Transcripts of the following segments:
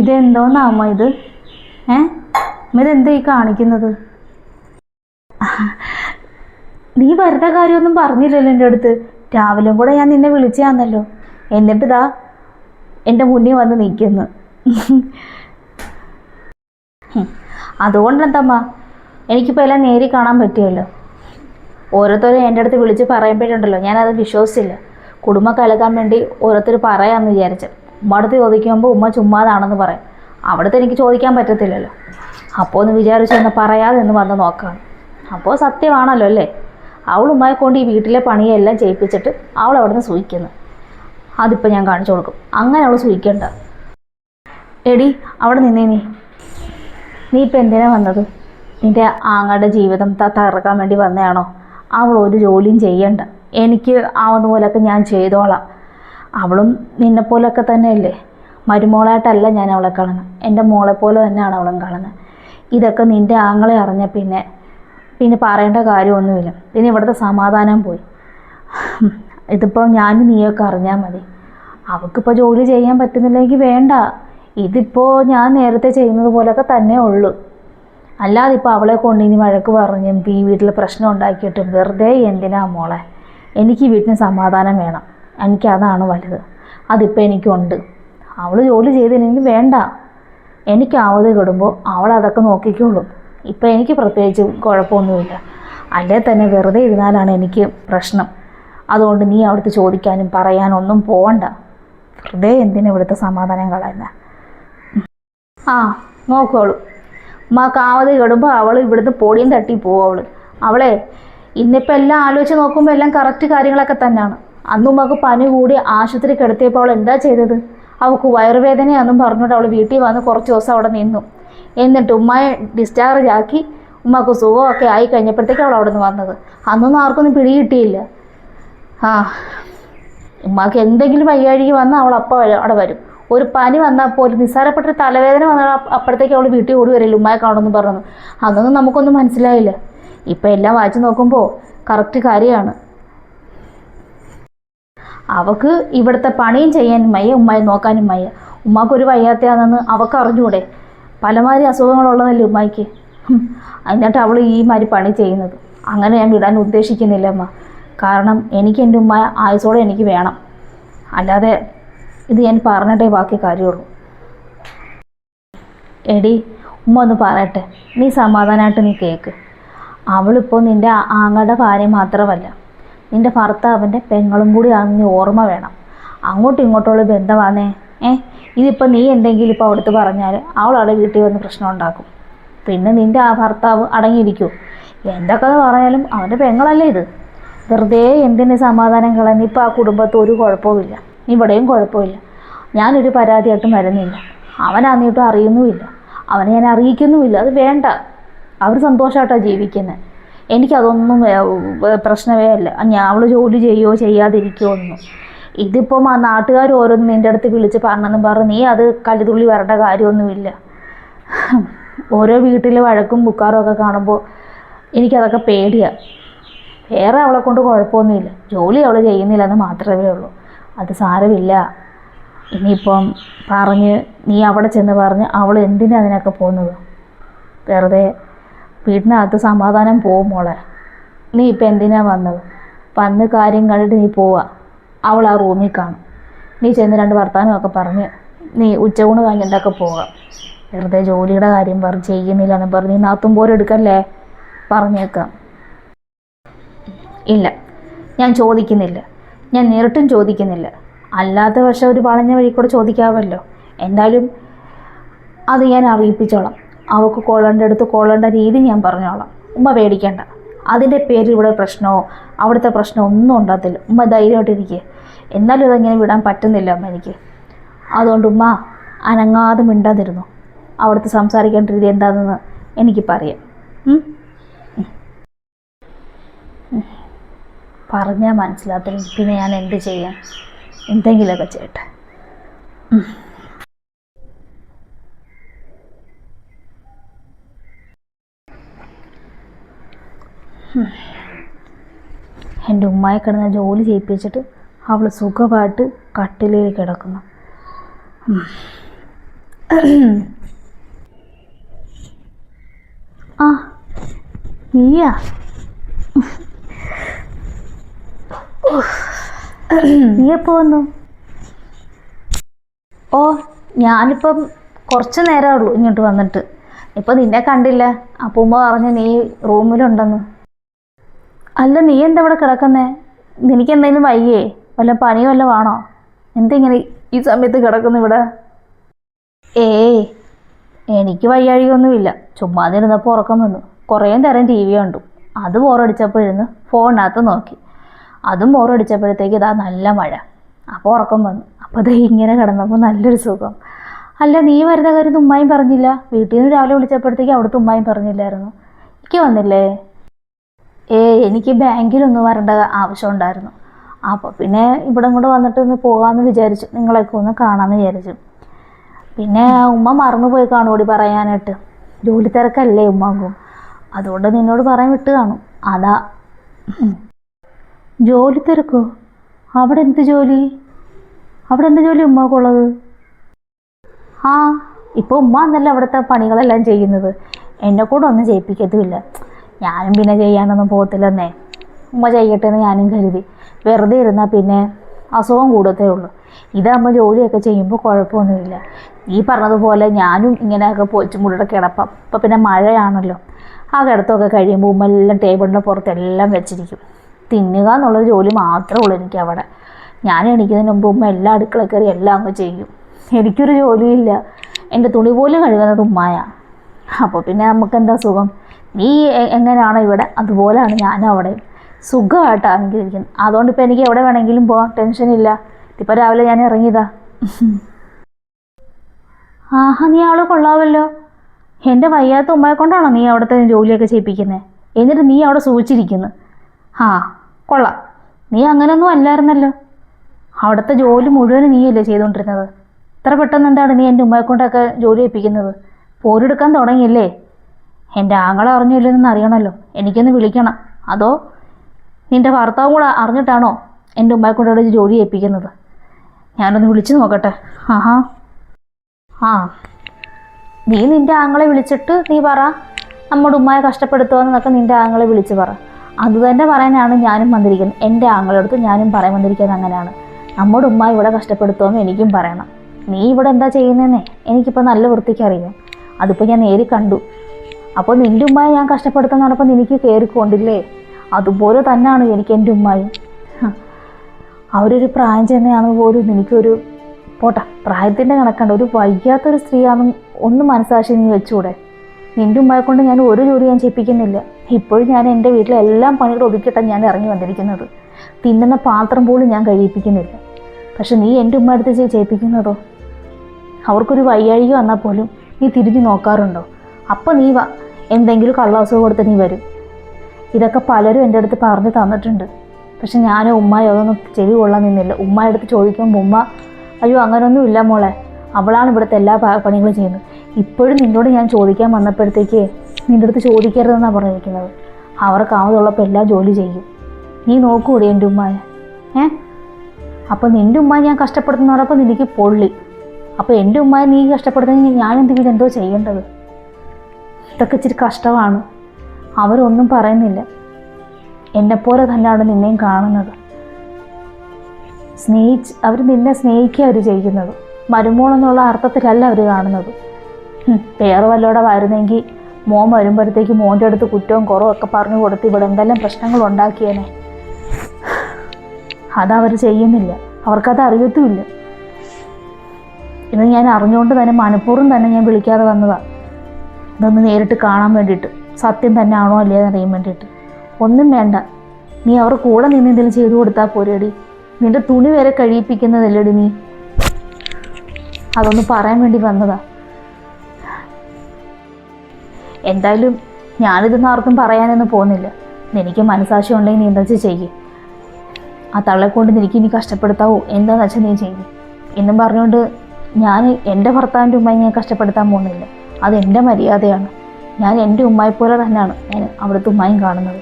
ഇതെന്തോന്നാ അമ്മ ഇത്? ഏ? ഇതെന്താ ഈ കാണിക്കുന്നത്? നീ വെറുതെ കാര്യമൊന്നും പറഞ്ഞില്ലല്ലോ എന്റെ അടുത്ത്. രാവിലെ കൂടെ ഞാൻ നിന്നെ വിളിച്ചാന്നല്ലോ എന്നിട്ട് ഇതാ എന്റെ മുന്നിൽ വന്ന് നിൽക്കുന്നു. അതുകൊണ്ടെന്തമ്മ എനിക്കിപ്പോൾ എല്ലാം നേരി കാണാൻ പറ്റിയല്ലോ ഓരോരുത്തരും എന്റെ അടുത്ത് വിളിച്ച് പറയുമ്പോഴുണ്ടല്ലോ ഞാനത് വിശ്വസിച്ചില്ല. കുടുംബം കലക്കാൻ വേണ്ടി ഓരോരുത്തർ പറയാമെന്ന് വിചാരിച്ചു. ഉമ്മ അടുത്ത് ചോദിക്കുമ്പോൾ ഉമ്മ ചുമ്മാതാണെന്ന് പറയും. അവിടുത്തെ എനിക്ക് ചോദിക്കാൻ പറ്റത്തില്ലല്ലോ. അപ്പോൾ ഒന്ന് വിചാരിച്ചു ഒന്ന് പറയാതെ എന്ന് വന്ന് നോക്കാം അപ്പോൾ സത്യമാണല്ലോ അല്ലേ? അവൾ ഉമ്മയെ കൊണ്ട് ഈ വീട്ടിലെ പണിയെല്ലാം ചെയ്യിപ്പിച്ചിട്ട് അവൾ അവിടെ നിന്ന് സൂഹിക്കുന്നു അതിപ്പോൾ ഞാൻ കാണിച്ചു കൊടുക്കും. അങ്ങനെ അവൾ സൂഹിക്കണ്ട എടി അവിടെ നിന്നേ നീ. നീ ഇപ്പം എന്തിനാ വന്നത്? നിന്റെ ആങ്ങളുടെ ജീവിതം തകർക്കാൻ വേണ്ടി വന്നതാണോ? അവൾ ഒരു ജോലിയും ചെയ്യണ്ട. എനിക്ക് ആവുന്നതുപോലൊക്കെ ഞാൻ ചെയ്തോളാം. അവളും നിന്നെപ്പോലൊക്കെ തന്നെയല്ലേ? മരുമോളായിട്ടല്ല ഞാൻ അവളെ കാണുന്നത് എന്റെ മോളെ പോലെ തന്നെയാണ് അവളും കാണുന്നത് ഇതൊക്കെ നിന്റെ ആങ്ങളെ അറിഞ്ഞ പിന്നെ പിന്നെ പറയേണ്ട കാര്യമൊന്നുമില്ല. പിന്നെ ഇവിടുത്തെ സമാധാനം പോയി. ഇതിപ്പോൾ ഞാനും നീയൊക്കെ അറിഞ്ഞാൽ മതി. അവൾക്കിപ്പോൾ ജോലി ചെയ്യാൻ പറ്റുന്നില്ലെങ്കിൽ വേണ്ട. ഇതിപ്പോൾ ഞാൻ നേരത്തെ ചെയ്യുന്നത് പോലെയൊക്കെ തന്നെ ഉള്ളൂ. അല്ലാതെ ഇപ്പോൾ അവളെ കൊണ്ട് ഇനി വഴക്ക് പറഞ്ഞും ഈ വീട്ടിൽ പ്രശ്നം ഉണ്ടാക്കിയിട്ടും വെറുതെ എന്തിനാ മോളെ? എനിക്ക് വീട്ടിന് സമാധാനം വേണം. എനിക്കതാണ് വലുത്. അതിപ്പോൾ എനിക്കുണ്ട്. അവൾ ജോലി ചെയ്തില്ലെങ്കിൽ വേണ്ട. എനിക്ക് ആവത് കിടുമ്പോൾ അവൾ അതൊക്കെ നോക്കിക്കോളും. ഇപ്പം എനിക്ക് പ്രത്യേകിച്ച് കുഴപ്പമൊന്നുമില്ല. അല്ലേ തന്നെ വെറുതെ ഇരുന്നാലാണ് എനിക്ക് പ്രശ്നം. അതുകൊണ്ട് നീ അവിടുത്തെ ചോദിക്കാനും പറയാനും ഒന്നും പോകണ്ട വെറുതെ എന്തിനാ ഇവിടുത്തെ സമാധാനം കളയുന്നത് ആ നോക്കോളൂ. ആവത് കെടുമ്പോൾ അവൾ ഇവിടുന്ന് പൊടിയും തട്ടി പോവും അവൾ അവളെ ഇന്നിപ്പോൾ എല്ലാം ആലോചിച്ച് നോക്കുമ്പോൾ എല്ലാം കറക്റ്റ് കാര്യങ്ങളൊക്കെ തന്നെയാണ് അന്നും ഉമ്മക്ക് പനി കൂടി ആശുപത്രി കിടത്തിയപ്പോൾ അവൾ എന്താ ചെയ്തത്? അവൾക്ക് വയറുവേദനയാണെന്നും പറഞ്ഞുകൊണ്ട് അവൾ വീട്ടിൽ വന്ന് കുറച്ച് ദിവസം അവിടെ നിന്നു. എന്നിട്ട് ഉമ്മയെ ഡിസ്ചാർജ് ആക്കി ഉമ്മക്ക് സുഖമൊക്കെ ആയി കഴിഞ്ഞപ്പോഴത്തേക്കും അവൾ അവിടെ നിന്ന് വന്നത്. അന്നൊന്നും ആർക്കൊന്നും പിടി കിട്ടിയില്ല. ആ ഉമ്മക്ക് എന്തെങ്കിലും വയ്യാഴിക വന്നാൽ അവൾ അപ്പം അവിടെ വരും. ഒരു പനി വന്നാൽ പോലും നിസ്സാരപ്പെട്ട തലവേദന വന്നാൽ അപ്പ- അപ്പോഴത്തേക്ക് അവൾ വീട്ടിൽ ഓടി വരില്ല ഉമ്മയെ കാണുമെന്ന് പറഞ്ഞു അതൊന്നും നമുക്കൊന്നും മനസ്സിലായില്ല. ഇപ്പം എല്ലാം വായിച്ച് നോക്കുമ്പോൾ കറക്റ്റ് കാര്യമാണ്. അവക്ക് ഇവിടുത്തെ പണിയും ചെയ്യാനും മയ്യ ഉമ്മയെ നോക്കാനും മയ്യ. ഉമ്മാക്കൊരു വയ്യാത്തയാണെന്ന് അവക്ക് അറിഞ്ഞൂടെ? പലമാതിരി അസുഖങ്ങളുള്ളതല്ലേ ഉമ്മായിക്ക്? എന്നിട്ട് അവൾ ഈ മാതിരി പണി ചെയ്യുന്നത്. അങ്ങനെ ഞാൻ വിടാൻ ഉദ്ദേശിക്കുന്നില്ല അമ്മ കാരണം എനിക്ക് എന്റെ ഉമ്മ ആയുസോടെ എനിക്ക് വേണം. അല്ലാതെ ഇത് ഞാൻ പറഞ്ഞിട്ടേ ബാക്കി കാര്യമുള്ളൂ. എടി ഉമ്മ ഒന്ന് പറയട്ടെ. നീ സമാധാനമായിട്ട് നീ കേക്ക്. അവളിപ്പോൾ നിന്റെ ആങ്ങളുടെ ഭാര്യ മാത്രമല്ല. നിന്റെ ഭർത്താവിന്റെ പെങ്ങളും കൂടിയാണെന്ന് നീ ഓർമ്മ വേണം. അങ്ങോട്ടും ഇങ്ങോട്ടുള്ള ബന്ധമാണേ ഏ ഇതിപ്പോൾ നീ എന്തെങ്കിലും ഇപ്പോൾ അവിടുത്തെ പറഞ്ഞാൽ അവൾ അവിടെ വീട്ടിൽ വന്ന് പ്രശ്നം ഉണ്ടാക്കും. പിന്നെ നിന്റെ ആ ഭർത്താവ് അടങ്ങിയിരിക്കും. എന്തൊക്കെ പറഞ്ഞാലും അവന്റെ പെങ്ങളല്ലേ ഇത്. വെറുതെ എന്തിന് സമാധാനം കളഞ്ഞ് ഇപ്പോൾ ആ കുടുംബത്ത് ഒരു കുഴപ്പവുമില്ല. ഇവിടെയും കുഴപ്പമില്ല. ഞാനൊരു പരാതിയായിട്ടും വരുന്നില്ല. അവനാന്നിട്ടും അറിയുന്നുമില്ല. അവനെ ഞാൻ അറിയിക്കുന്നുമില്ല. അത് വേണ്ട. അവർ സന്തോഷമായിട്ടാണ് ജീവിക്കുന്നത് എനിക്കതൊന്നും പ്രശ്നമേ അല്ല. ഞാൻ അവൾ ജോലി ചെയ്യുകയോ ചെയ്യാതിരിക്കുകയോ ഒന്നും. ഇതിപ്പം ആ നാട്ടുകാർ ഓരോന്ന് നിന്റെ അടുത്ത് വിളിച്ച് പറഞ്ഞെന്നും പറഞ്ഞ് നീ അത് കലിതുള്ളി വരേണ്ട കാര്യമൊന്നുമില്ല. ഓരോ വീട്ടിലെ വഴക്കും ബുക്കാറും ഒക്കെ കാണുമ്പോൾ എനിക്കതൊക്കെ പേടിയാണ് വേറെ അവളെ കൊണ്ട് കുഴപ്പമൊന്നുമില്ല. ജോലി അവൾ ചെയ്യുന്നില്ലെന്ന് മാത്രമേ ഉള്ളൂ. അത് സാരമില്ല. ഇനിയിപ്പം പറഞ്ഞ് നീ അവിടെ ചെന്ന് പറഞ്ഞ് അവൾ എന്തിനാ അതിനൊക്കെ പോകുന്നത്? വെറുതെ വീടിനകത്ത് സമാധാനം പോവും മോളെ. നീ ഇപ്പം എന്തിനാ വന്നത്? വന്ന് കാര്യം കണ്ടിട്ട് നീ പോവാ. അവൾ ആ റൂമിൽ കാണും. നീ ചെന്ന് രണ്ട് വർത്തമാനമൊക്കെ പറഞ്ഞ് നീ ഉച്ചകൂണ് കഴിഞ്ഞിട്ടൊക്കെ പോകാം വെറുതെ ജോലിയുടെ കാര്യം പറഞ്ഞ് ചെയ്യുന്നില്ല എന്ന് പറഞ്ഞ് നീ നാത്തും പോരെടുക്കല്ലേ പറഞ്ഞേക്കാം. ഇല്ല. ഞാൻ ചോദിക്കുന്നില്ല. ഞാൻ നേരിട്ടും ചോദിക്കുന്നില്ല. അല്ലാത്ത പക്ഷെ ഒരു വളഞ്ഞ വഴി കൂടെ ചോദിക്കാമല്ലോ എന്തായാലും അത് ഞാൻ അറിയിപ്പിച്ചോളാം. അവൾക്ക് കൊള്ളേണ്ട അടുത്ത് കൊള്ളേണ്ട രീതി ഞാൻ പറഞ്ഞോളാം. ഉമ്മ പേടിക്കേണ്ട. അതിന്റെ പേരിൽ ഇവിടെ പ്രശ്നമോ അവിടുത്തെ പ്രശ്നമോ ഒന്നും ഉണ്ടാകത്തില്ല. ഉമ്മ ധൈര്യമായിട്ടിരിക്കുക എന്നാലും ഇതങ്ങനെ വിടാൻ പറ്റുന്നില്ല അമ്മ എനിക്ക്. അതുകൊണ്ട് ഉമ്മ അനങ്ങാതെ മിണ്ടാതിരുന്നു. അവിടുത്തെ സംസാരിക്കേണ്ട രീതി എന്താണെന്ന് എനിക്ക് പറയാം. പറഞ്ഞാൽ മനസ്സിലാത്തില്ല പിന്നെ ഞാൻ എന്ത് ചെയ്യാൻ എന്തെങ്കിലുമൊക്കെ ചെയ്യട്ടെ. എന്റെ ഉമ്മയെ കിടന്ന് ജോലി ചെയ്യിപ്പിച്ചിട്ട് അവൾ സുഖമായിട്ട് കട്ടിലിൽ കിടക്കുന്നു. ആ നീയാ? നീ എപ്പോ വന്നു? ഓ ഞാനിപ്പം കുറച്ച് നേരമേ ഉള്ളൂ ഇങ്ങോട്ട് വന്നിട്ട്. ഇപ്പം നിന്നെ കണ്ടില്ല. അപ്പോൾ ഉമ്മ പറഞ്ഞു നീ റൂമിലുണ്ടെന്ന്. അല്ല നീ എന്താ ഇവിടെ കിടക്കുന്നേ? നിനക്ക് എന്തെങ്കിലും വയ്യേ? വല്ല പനി വല്ലതും ആണോ എന്തിങ്ങനെ ഈ സമയത്ത് കിടക്കുന്നു ഇവിടെ? ഏ എനിക്ക് വയ്യാഴികയൊന്നുമില്ല. ചുമ്മാതിരുന്നപ്പോൾ ഉറക്കം വന്നു. കുറേ നേരം ടി വി കണ്ടു. അത് ബോറടിച്ചപ്പോൾ ഇരുന്ന് ഫോണിനകത്ത് നോക്കി. അതും ബോറടിച്ചപ്പോഴത്തേക്ക് ഇതാ നല്ല മഴ. അപ്പോൾ ഉറക്കം വന്നു. അപ്പോൾ ഇത് ഇങ്ങനെ കിടന്നപ്പോൾ നല്ലൊരു സുഖം. അല്ല നീ വരുന്ന കാര്യം തുമ്മായും പറഞ്ഞില്ല? വീട്ടിൽ നിന്ന് രാവിലെ വിളിച്ചപ്പോഴത്തേക്ക് അവിടെ തുമ്മായും പറഞ്ഞില്ലായിരുന്നു. എനിക്ക് വന്നില്ലേ? ഏ എനിക്ക് ബാങ്കിലൊന്ന് വരേണ്ട ആവശ്യമുണ്ടായിരുന്നു അപ്പോൾ പിന്നെ ഇവിടെ കൂടെ വന്നിട്ട് ഒന്ന് പോകാമെന്ന് വിചാരിച്ചു. നിങ്ങളെയൊക്കെ ഒന്ന് കാണാമെന്ന് വിചാരിച്ചു. പിന്നെ ഉമ്മ മറന്നുപോയി കാണുകൂടി പറയാനായിട്ട്. ജോലി തിരക്കല്ലേ ഉമ്മാക്കും. അതുകൊണ്ട് നിന്നോട് പറയാൻ വിട്ട് കാണും. അതാ. ജോലി തിരക്കോ? അവിടെ എന്ത് ജോലി? അവിടെ എന്ത് ജോലി ഉമ്മക്കുള്ളത്? ആ ഇപ്പോൾ ഉമ്മ എന്നല്ല അവിടുത്തെ പണികളെല്ലാം ചെയ്യുന്നത്. എന്നെ കൂടെ ഒന്നും ചെയ്യിപ്പിക്കത്തുമില്ല ഞാനും പിന്നെ ചെയ്യാനൊന്നും പോകത്തില്ലെന്നേ. ഉമ്മ ചെയ്യട്ടെ എന്ന് ഞാനും കരുതി. വെറുതെ ഇരുന്നാൽ പിന്നെ അസുഖം കൂടത്തേ ഉള്ളൂ. ഇതാകുമ്പോൾ ജോലിയൊക്കെ ചെയ്യുമ്പോൾ കുഴപ്പമൊന്നുമില്ല. ഈ പറഞ്ഞതുപോലെ ഞാനും ഇങ്ങനെയൊക്കെ പോച്ചും കൂടെ കിടപ്പം. ഇപ്പം പിന്നെ മഴയാണല്ലോ. ആ കിടത്തൊക്കെ കഴിയുമ്പോൾ ഉമ്മ എല്ലാം ടേബിളിന്റെ പുറത്തെല്ലാം വെച്ചിരിക്കും. തിന്നുക എന്നുള്ളൊരു ജോലി മാത്രമേ ഉള്ളൂ എനിക്ക് അവിടെ. ഞാൻ എണീക്കുന്നതിന് മുമ്പ് ഉമ്മ എല്ലാ അടുക്കള കയറി എല്ലാം അങ്ങ് ചെയ്യും. എനിക്കൊരു ജോലിയില്ല. എന്റെ തുണി പോലും കഴുകുന്നത് ഉമ്മായ. അപ്പോൾ പിന്നെ നമുക്ക് എന്താ സുഖം? നീ എങ്ങനെയാണോ ഇവിടെ? അതുപോലെയാണ് ഞാനും അവിടെ. സുഖമായിട്ടാണ് എനിക്ക് ഇരിക്കുന്നത്. അതുകൊണ്ട് ഇപ്പോൾ എനിക്ക് എവിടെ വേണമെങ്കിലും പോകാം ടെൻഷനില്ല ഇപ്പോൾ രാവിലെ ഞാൻ ഇറങ്ങിയതാ. ആഹാ നീ അവളെ കൊള്ളാമല്ലോ എന്റെ വയ്യാത്ത ഉമ്മയെ കൊണ്ടാണോ നീ അവിടുത്തെ ജോലിയൊക്കെ ചെയ്യിപ്പിക്കുന്നത് എന്നിട്ട് നീ അവിടെ സൂചിച്ചിരിക്കുന്നു ആ കൊള്ളാം. നീ അങ്ങനെയൊന്നും അല്ലായിരുന്നല്ലോ. അവിടുത്തെ ജോലി മുഴുവൻ നീയല്ലേ ചെയ്തുകൊണ്ടിരുന്നത് ഇത്ര പെട്ടെന്ന് എന്താണ് നീ എന്റെ ഉമ്മയെ കൊണ്ടൊക്കെ ജോലി ഏൽപ്പിക്കുന്നത്? പോരെടുക്കാൻ തുടങ്ങിയല്ലേ? എന്റെ ആങ്ങളെ അറിഞ്ഞില്ലെന്ന് അറിയണമല്ലോ. എനിക്കൊന്ന് വിളിക്കണം. അതോ നിന്റെ ഭർത്താവും കൂടെ അറിഞ്ഞിട്ടാണോ എന്റെ ഉമ്മയെ അവിടെ ജോലി ഏൽപ്പിക്കുന്നത്? ഞാനൊന്ന് വിളിച്ചു നോക്കട്ടെ. ആഹാ. ആ. നീ നിന്റെ ആങ്ങളെ വിളിച്ചിട്ട് നീ പറ. നമ്മുടെ ഉമ്മയെ കഷ്ടപ്പെടുത്തുക എന്നൊക്കെ നിന്റെ ആങ്ങളെ വിളിച്ച് പറ. അത് തന്നെ പറയാനാണ് ഞാനും വന്നിരിക്കുന്നത്. എന്റെ ആങ്ങളെടുത്ത് ഞാനും പറയാൻ വന്നിരിക്കുന്നത് അങ്ങനെയാണ്. നമ്മുടെ ഉമ്മ ഇവിടെ കഷ്ടപ്പെടുത്തുമെന്ന് എനിക്കും പറയണം. നീ ഇവിടെ എന്താ ചെയ്യുന്നതെന്നേ എനിക്കിപ്പോൾ നല്ല വൃത്തിക്ക് അറിയാം. അതിപ്പോൾ ഞാൻ നേരി കണ്ടു. അപ്പോൾ നിന്റെ ഉമ്മയെ ഞാൻ കഷ്ടപ്പെടുത്താൻ പറഞ്ഞപ്പോൾ നിനക്ക് കയറിക്കൊണ്ടില്ലേ അതുപോലെ തന്നെയാണ് എനിക്ക് എന്റെ ഉമ്മയും. അവരൊരു പ്രായം ചെന്നയാണെന്ന് പോലും എനിക്കൊരു പോട്ടെ പ്രായത്തിന്റെ കണക്കണ്ട ഒരു വയ്യാത്തൊരു സ്ത്രീയാണെന്ന് ഒന്ന് മനസ്സാക്ഷി നീ വെച്ചൂടെ? നിന്റെ ഉമ്മയെ കൊണ്ട് ഞാൻ ഒരു ജോലി ഞാൻ ചെയ്യിപ്പിക്കുന്നില്ല. ഇപ്പോഴും ഞാൻ എന്റെ വീട്ടിലെ എല്ലാം പണികൾ ഒതുക്കിയിട്ടാണ് ഞാൻ ഇറങ്ങി വന്നിരിക്കുന്നത്. തിന്നുന്ന പാത്രം പോലും ഞാൻ കഴിയിപ്പിക്കുന്നില്ല. പക്ഷെ നീ എന്റെ ഉമ്മ അടുത്ത് ചെയ്- ചെയ്യിപ്പിക്കുന്നതോ? അവർക്കൊരു വയ്യാഴിക വന്നാൽ പോലും നീ തിരിഞ്ഞു നോക്കാറുണ്ടോ? അപ്പോൾ നീ വ എന്തെങ്കിലും കള്ളാസുഖം കൊടുത്ത് നീ വരും. ഇതൊക്കെ പലരും എന്റെ അടുത്ത് പറഞ്ഞു തന്നിട്ടുണ്ട്. പക്ഷെ ഞാനോ ഉമ്മയോ അതൊന്നും ചെവി കൊള്ളാൻ നിന്നില്ല. ഉമ്മ അടുത്ത് ചോദിക്കുമ്പോൾ ഉമ്മ അയ്യോ അങ്ങനൊന്നും ഇല്ല മോളെ. അവളാണ് ഇവിടുത്തെ എല്ലാ പണികളും ചെയ്യുന്നത്. ഇപ്പോഴും നിന്നോട് ഞാൻ ചോദിക്കാൻ വന്നപ്പോഴത്തേക്ക് നിന്റെ അടുത്ത് ചോദിക്കരുതെന്നാണ് പറഞ്ഞിരിക്കുന്നത്. അവർക്ക് ആവതുള്ളപ്പോൾ എല്ലാം ജോലി ചെയ്യും. നീ നോക്കൂടെ എന്റെ ഉമ്മയെ ഏ? അപ്പോൾ നിന്റെ ഉമ്മ ഞാൻ കഷ്ടപ്പെടുത്തുന്ന പറഞ്ഞപ്പോൾ നിനക്ക് പൊള്ളി. അപ്പോൾ എന്റെ ഉമ്മയെ നീ കഷ്ടപ്പെടുത്തുന്നെങ്കിൽ ഞാൻ എന്തെങ്കിലും എന്തോ ചെയ്യേണ്ടത്? ഇതൊക്കെ ഇച്ചിരി കഷ്ടമാണ്. അവരൊന്നും പറയുന്നില്ല. എന്നെപ്പോലെ തന്നെയാണ് നിന്നെയും കാണുന്നത്. സ്നേഹിച്ച് അവർ നിന്നെ സ്നേഹിക്കുക അവർ ചെയ്യുന്നത്. മരുമോളെന്നുള്ള അർത്ഥത്തിലല്ല അവർ കാണുന്നത്. പേർ വരുന്നെങ്കിൽ മോൻ വരുമ്പോഴത്തേക്ക് മോന്റെ അടുത്ത് കുറ്റവും കുറവും ഒക്കെ പറഞ്ഞു കൊടുത്ത് ഇവിടെ എന്തെല്ലാം പ്രശ്നങ്ങൾ ഉണ്ടാക്കിയേനെ. അതവർ ചെയ്യുന്നില്ല. അവർക്കത് അറിയത്തുമില്ല. ഇന്ന് ഞാൻ അറിഞ്ഞുകൊണ്ട് തന്നെ മനഃപൂർവം തന്നെ ഞാൻ വിളിക്കാതെ വന്നതാണ് ഇതൊന്ന് നേരിട്ട് കാണാൻ വേണ്ടിയിട്ട്. സത്യം തന്നെ ആണോ അല്ലേ അറിയാൻ വേണ്ടിയിട്ട്. ഒന്നും വേണ്ട. നീ അവർ കൂടെ നിന്ന് എന്തെങ്കിലും ചെയ്തു കൊടുത്താൽ പോരേടി. നിന്റെ തുണി വരെ കഴിയിപ്പിക്കുന്നതല്ലേടി നീ. അതൊന്ന് പറയാൻ വേണ്ടി വന്നതാ. എന്തായാലും ഞാനിതൊന്നും ആർക്കും പറയാനൊന്നും പോകുന്നില്ല. എനിക്ക് മനസാക്ഷി ഉണ്ടെങ്കിൽ നീ എന്താ വെച്ചാൽ ചെയ്യ്. ആ തള്ളെ കൊണ്ട് നിനക്ക് ഇനി കഷ്ടപ്പെടുത്താവോ? എന്താന്ന് വെച്ചാൽ നീ ചെയ്യ്. എന്നും പറഞ്ഞുകൊണ്ട് ഞാൻ എന്റെ ഭർത്താവിന്റെ ഉമ്മായി ഞാൻ കഷ്ടപ്പെടുത്താൻ പോകുന്നില്ല. അത് എന്റെ മര്യാദയാണ്. ഞാൻ എന്റെ ഉമ്മായി പോലെ തന്നെയാണ് ഞാൻ അവിടുത്തെ ഉമ്മായും കാണുന്നത്.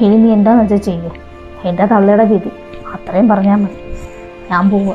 ഇനി നീ എന്താന്ന് വെച്ചാൽ ചെയ്യൂ. എന്റെ തള്ളയുടെ വിധി അത്രയും പറഞ്ഞാൽ മതി. ഞാൻ പോവുക